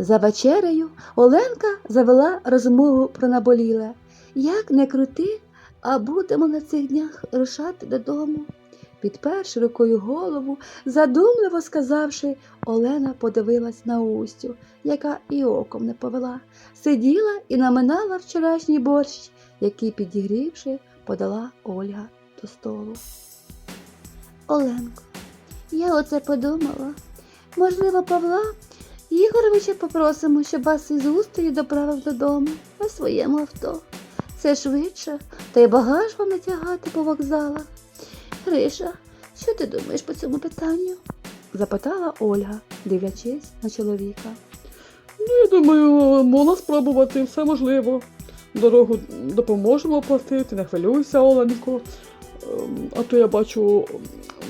За вечерею Оленка завела розмову про наболіле. Як не крути, а будемо на цих днях рушати додому. Підперши рукою голову, задумливо сказавши, Олена подивилась на Устю, яка і оком не повела, сиділа і наминала вчорашній борщ, який, підігрівши, подала Ольга до столу. Оленко, я оце подумала. Можливо, Павла Ігоровича попросимо, щоб вас із Устею доправив додому на своєму авто. Це швидше, та й багаж вам не тягати по вокзалах. Гриша, що ти думаєш по цьому питанню? запитала Ольга, дивлячись на чоловіка. Ну, я думаю, можна спробувати, все можливо. Дорогу допоможемо оплатити, не хвилюйся, Оленко. Ем, А то я бачу,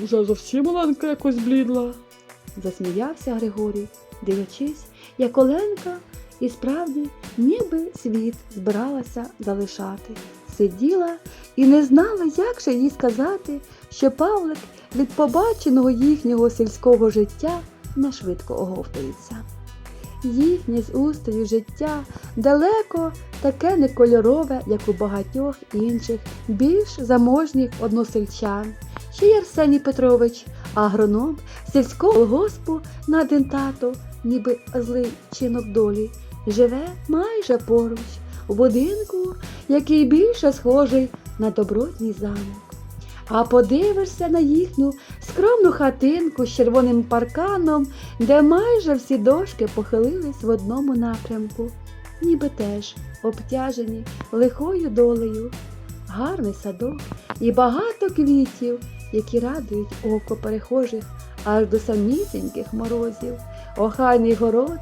вже зовсім Оленка якось блідла. засміявся Григорій, дивлячись, як Оленка і справді ніби світ збиралася залишати. Сиділа і не знала, як же їй сказати, що Павлик від побаченого їхнього сільського життя не швидко оговтується. Їхнє з устою життя далеко таке не кольорове, як у багатьох інших, більш заможніх односельчан. Ще й Арсеній Петрович, агроном сільського госпу на дентату, ніби злий чинок долі, живе майже поруч, у будинку, який більше схожий на добротний замок. А подивишся на їхню скромну хатинку з червоним парканом, де майже всі дошки похилились в одному напрямку, ніби теж обтяжені лихою долею. Гарний садок і багато квітів, які радують око перехожих аж до самісіньких морозів. Охайний город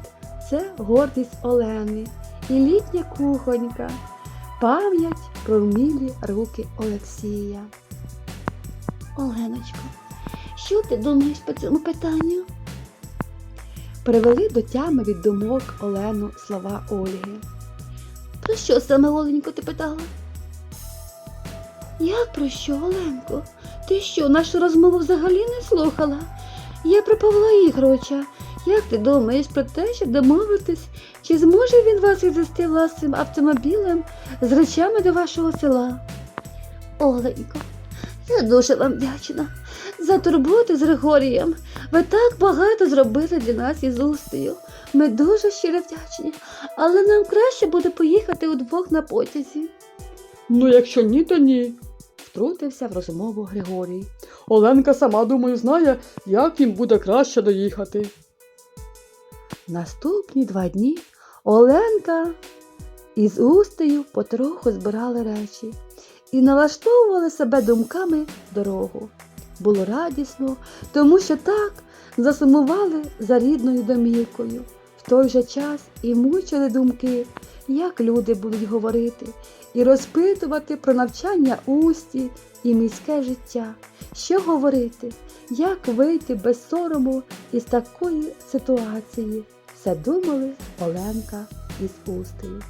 це гордість Олени і літня кухонька, пам'ять про вмілі руки Олексія. Оленочко, що ти думаєш по цьому питанню? Привели до тями від думок Олену слова Ольги. Про що саме, Оленько, ти питала? Як про що, Оленко? Ти що, нашу розмову взагалі не слухала? Я про Павла Ігоровича. Як ти думаєш про те, щоб домовитись, чи зможе він вас відвести власним автомобілем з речами до вашого села? Оленько, я дуже вам вдячна за турботу з Григорієм. Ви так багато зробили для нас із Устею. Ми дуже щиро вдячні, але нам краще буде поїхати удвох на потязі. Ну, якщо ні, то ні. Втрутився в розмову Григорій. Оленка сама, думаю, знає, як їм буде краще доїхати. Наступні два дні Оленка із Устею потроху збирали речі і налаштовували себе думками дорогу. Було радісно, тому що так засумували за рідною домівкою. В той же час і мучили думки, як люди будуть говорити, і розпитувати про навчання усті і міське життя. Що говорити, як вийти без сорому із такої ситуації? Все думали Оленка із Устею.